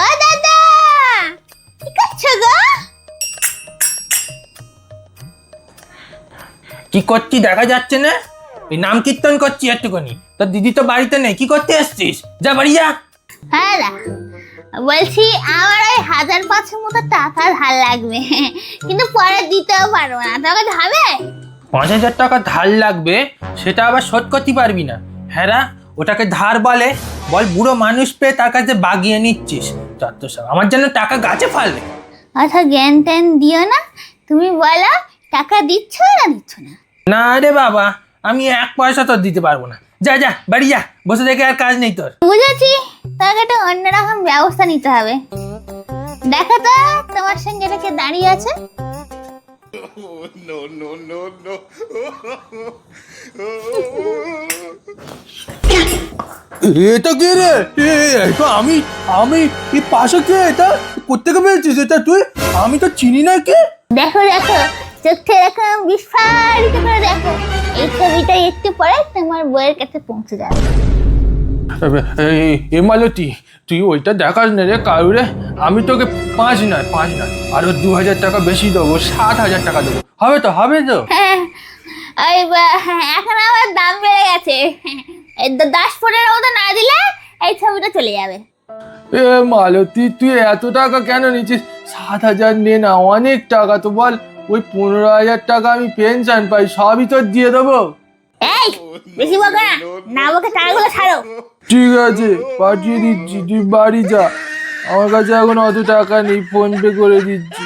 ও দাদা! কি করছ গো? কি করছি দেখা যাচ্ছে না? এই নাম কীর্তন করছি একটুখানি। তোর দিদি তো বাড়িতে নেই কি করতে এসছিস? যা বাড়ি যা। হ্যাঁ বলছি আমার ওই হাজার পাঁচের মতো টাকা ধার লাগবে। কিন্তু পরে দিতেও পারব না। তখন হবে? পাঁচ হাজার টাকা ধার লাগবে সেটা আবার শোধ করতে পারবি না। হ্যাঁ ওটাকে ধার বলে বল বুড়ো মানুষ পেয়ে তার কাছে বাগিয়ে নিচ্ছিস। চত্ব সব। আমার জন্য টাকা গাছে ফালবে। আচ্ছা জ্ঞান ট্যান দিও না। তুমি বলো টাকা দিচ্ছ না দিচ্ছ না? না রে বাবা আমি এক পয়সা তোর দিতে পারব না। যা যা বাড়ি যা বসে দেখে আর কাজ নেই তোর। বুঝেছি। তাকে একটা অন্যরকম ব্যবস্থা নিতে হবে। দেখো তো তোমার সঙ্গে রেখে দাঁড়িয়ে আছে। এটা কে রে? এটা আমি আমি এই পাশে কে? এটা কোথেকে পেয়েছিস? এটা তুই? আমি তো চিনি না কে দেখো দেখো চোখে দেখো বিস্ফারিত করে দেখো। এই ছবিটা একটু পরে তোমার বইয়ের কাছে পৌঁছে যাবে। এই এ মালতী তুই ওইটা দেখাস না রে কারুরে আমি তোকে পাঁচ নয় পাঁচ নয় আরও দু হাজার টাকা বেশি দেবো সাত হাজার টাকা দেবো। হবে তো হবে তো? হ্যাঁ, হ্যাঁ, এখন আমার দাম বেড়ে গেছে। দশ পনেরো মতো না দিলে এই ছবিটা চলে যাবে। এ মালতী তুই এত টাকা কেন নিচ্ছিস? সাত হাজার নে না অনেক টাকা তো বল। ওই পনেরো হাজার টাকা আমি পেনশন পাই সবই তোর দিয়ে দেবো। এই বেশি বকো না না বকে টাকাগুলো ছাড়ো। ঠিক আছে পাঠিয়ে দিচ্ছি তুই বাড়ি যা। আমার কাছে এখন অত টাকা নেই ফোন পে করে দিচ্ছি।